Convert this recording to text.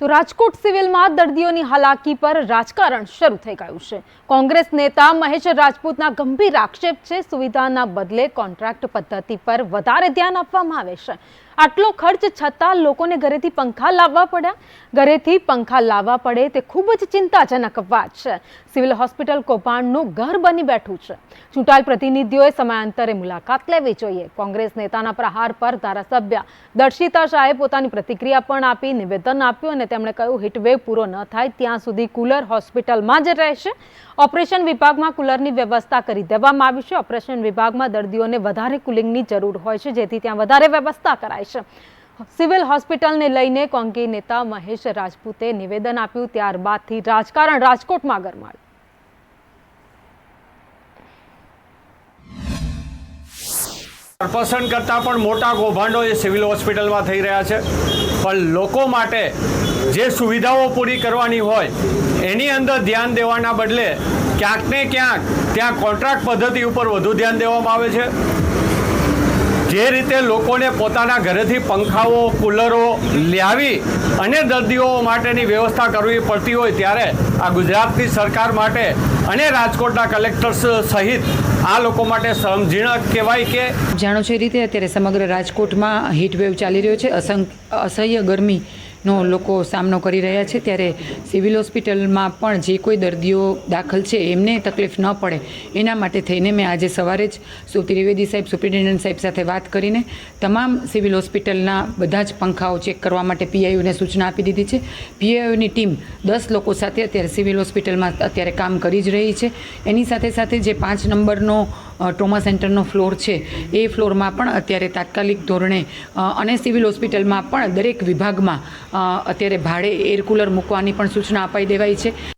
તો રાજકોટ સિવિલમાં દર્દીઓની હાલાકી પર રાજકારણ શરૂ થઈ ગયું છે. કોંગ્રેસ નેતા મહેશ રાજપૂતના ગંભીર આક્ષેપ છે. સુવિધાના બદલે કોન્ટ્રાક્ટ પદ્ધતિ પર વધારે ધ્યાન આપવામાં આવે છે. આટલો ખર્ચ છતાં લોકોને ઘરેથી પંખા લાવવા પડ્યા. ઘરેથી પંખા લાવવા પડે તે ખૂબ જ ચિંતાજનક વાત છે. સિવિલ હોસ્પિટલ કૌભાંડનું ઘર બની બેઠું છે. ચૂંટાયેલ પ્રતિનિધિઓએ સમયાંતરે મુલાકાત લેવી જોઈએ. કોંગ્રેસ નેતાના પ્રહાર પર ધારાસભ્ય દર્શિતા શાહે પોતાની પ્રતિક્રિયા પણ આપી, નિવેદન આપ્યું અને તેમણે કહ્યું, હીટવેવ પૂરો ન થાય, ત્યાં સુધી કુલર હોસ્પિટલમાં જ રહેશે. ઓપરેશન વિભાગમાં કુલરની વ્યવસ્થા કરી દેવામાં આવી છે. ઓપરેશન વિભાગમાં દર્દીઓને વધારે કુલિંગની જરૂર હોય છે, જેથી ત્યાં વધારે વ્યવસ્થા કરાય છે. સિવિલ હોસ્પિટલને લઈને કોંગ્રેસ નેતા મહેશ રાજપૂતે નિવેદન આપ્યું, ત્યારબાદથી રાજકારણ રાજકોટમાં ગરમાયું. પસંદ કરતાં પણ મોટા કૌભાંડો એ સિવિલ હોસ્પિટલમાં થઈ રહ્યા છે. પણ લોકો માટે જે સુવિધાઓ પૂરી કરવાની હોય, એની અંદર ધ્યાન દેવાના બદલે ક્યાંક ને ક્યાંક ત્યાં કોન્ટ્રાક્ટ પદ્ધતિ ઉપર વધુ ધ્યાન દેવામાં આવે છે. જે રીતે લોકોને પોતાના ઘરેથી પંખાઓ, કુલરો લાવી અને દર્દીઓ માટેની વ્યવસ્થા કરવી પડતી હોય ત્યારે આ ગુજરાતની સરકાર માટે અને રાજકોટના કલેક્ટર્સ સહિત આ લોકો માટે સમજીણક કહેવાય કે જાણો છે રીતે અત્યારે સમગ્ર રાજકોટમાં હીટવેવ ચાલી રહ્યો છે. અસંખ્ય અસહ્ય ગરમીનો લોકો સામનો કરી રહ્યા છે ત્યારે સિવિલ હોસ્પિટલમાં પણ જે કોઈ દર્દીઓ દાખલ છે એમને તકલીફ ન પડે. એના માટે થઈને મેં આજે સવારે જ સુ ત્રિવેદી સાહેબ, સુપ્રિન્ટેન્ડન્ટ સાહેબ સાથે વાત કરીને તમામ સિવિલ હોસ્પિટલના બધા જ પંખાઓ ચેક કરવા માટે પીઆઈયુને સૂચના આપી દીધી છે. પીઆઈયુની ટીમ દસ લોકો સાથે અત્યારે સિવિલ હોસ્પિટલમાં અત્યારે કામ કરી જ રહી છે. એની સાથે સાથે જે પાંચ નંબરનો ટ્રોમા સેન્ટરનો ફ્લોર છે. એ ફ્લોરમાં પણ અત્યારે તાત્કાલિક ધોરણે અને સિવિલ હોસ્પિટલમાં પણ દરેક વિભાગમાં અત્યારે ભાડે એર કુલર મૂકવાની પણ સૂચના અપાઈ દેવાઈ છે.